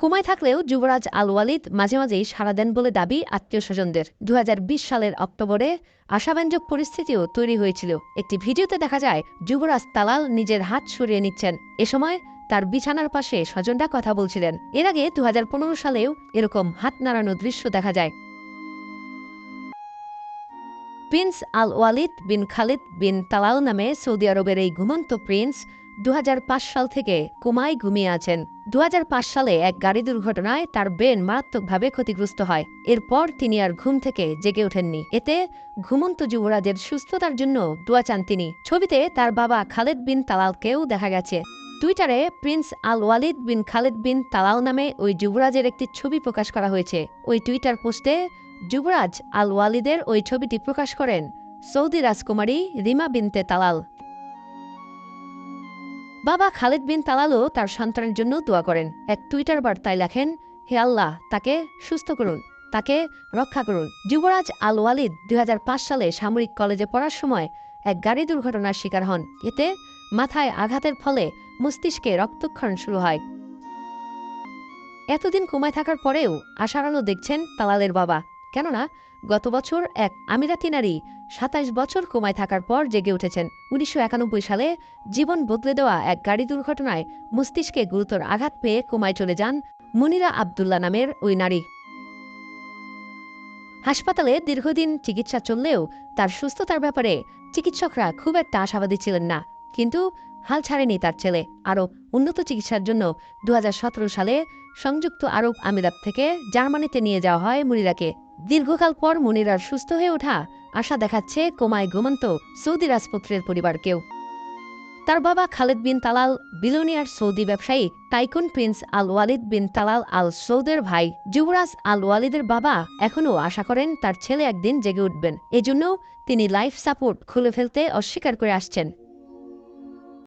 কুমায় থাকলেও যুবরাজ আল ওয়ালিদ মাঝে মাঝেই সাড়া দেন বলে দাবি আত্মীয় স্বজনদের দু সালের অক্টোবরে আশাব্যঞ্জক পরিস্থিতিও তৈরি হয়েছিল। একটি ভিডিওতে দেখা যায়, যুবরাজ তালাল নিজের হাত সরিয়ে নিচ্ছেন। এ সময় তার বিছানার পাশে স্বজনরা কথা বলছিলেন। এর আগে দু হাজার পনেরো সালেও এরকম হাত নাড়ানো দৃশ্য দেখা যায়। Prince Al Waleed bin Khalid bin Talal নামে সৌদি আরবের এই ঘুমন্ত প্রিন্স দু হাজার পাঁচ সাল থেকে কুমায় ঘুমিয়ে আছেন। দুহাজার পাঁচ সালে এক গাড়ি দুর্ঘটনায় তার ব্রেন মারাত্মকভাবে ক্ষতিগ্রস্ত হয়। এরপর তিনি আর ঘুম থেকে জেগে ওঠেননি। এতে ঘুমন্ত যুবরাজের সুস্থতার জন্য দোয়া চান তিনি। ছবিতে তার বাবা খালেদ বিন তালালকেও দেখা গেছে। টুইটারে prince Al Waleed bin Khaled bin Talal নামে ওই যুবরাজের একটি ছবি প্রকাশ করা হয়েছে। ওই টুইটার পোস্টে যুবরাজ আল ওয়ালিদের ওই ছবিটি প্রকাশ করেন সৌদি রাজকুমারী রিমা বিনতে তালাল। বাবা খালেদ বিন তালালও তার সন্তানের জন্য দোয়া করেন। এক টুইটার বার্তায় লেখেন, হে আল্লাহ, তাকে সুস্থ করুন, তাকে রক্ষা করুন। যুবরাজ আল ওয়ালিদ দুই সালে সামরিক কলেজে পড়ার সময় এক গাড়ি দুর্ঘটনার শিকার হন। এতে মাথায় আঘাতের ফলে মস্তিষ্কে রক্তক্ষরণ শুরু হয়। এতদিন কুমায় থাকার পরেও আশার আলো দেখছেন তালালের বাবা। কেননা, গত বছর এক আমিরাতি নারী সাতাইশ বছর কোমায় থাকার পর জেগে উঠেছেন। উনিশশো একানব্বই সালে জীবন বদলে দেওয়া এক গাড়ি দুর্ঘটনায় মস্তিষ্কে গুরুতর আঘাত পেয়ে কোমায় চলে যান মুনিরা আবদুল্লা নামের ওই নারী। হাসপাতালে দীর্ঘদিন চিকিৎসা চললেও তার সুস্থতার ব্যাপারে চিকিৎসকরা খুব একটা আশাবাদী ছিলেন না। কিন্তু হাল ছাড়েনি তার ছেলে। আরও উন্নত চিকিৎসার জন্য দু হাজার সতেরো সালে সংযুক্ত আরব আমিরাত থেকে জার্মানিতে নিয়ে যাওয়া হয় মুনিরাকে। দীর্ঘকাল পর মুনিরার সুস্থ হয়ে ওঠা আশা দেখাচ্ছে কোমায় ঘুমন্ত সৌদি রাজপুত্রের পরিবারকেও। তার বাবা Khaled bin Talal billionaire Saudi ব্যবসায়ী tycoon prince Al Waleed bin Talal Al সৌদের ভাই যুবরাজ আল ওয়ালিদের বাবা এখনও আশা করেন তার ছেলে একদিন জেগে উঠবেন। এজন্য তিনি লাইফ সাপোর্ট খুলে ফেলতে অস্বীকার করে আসছেন।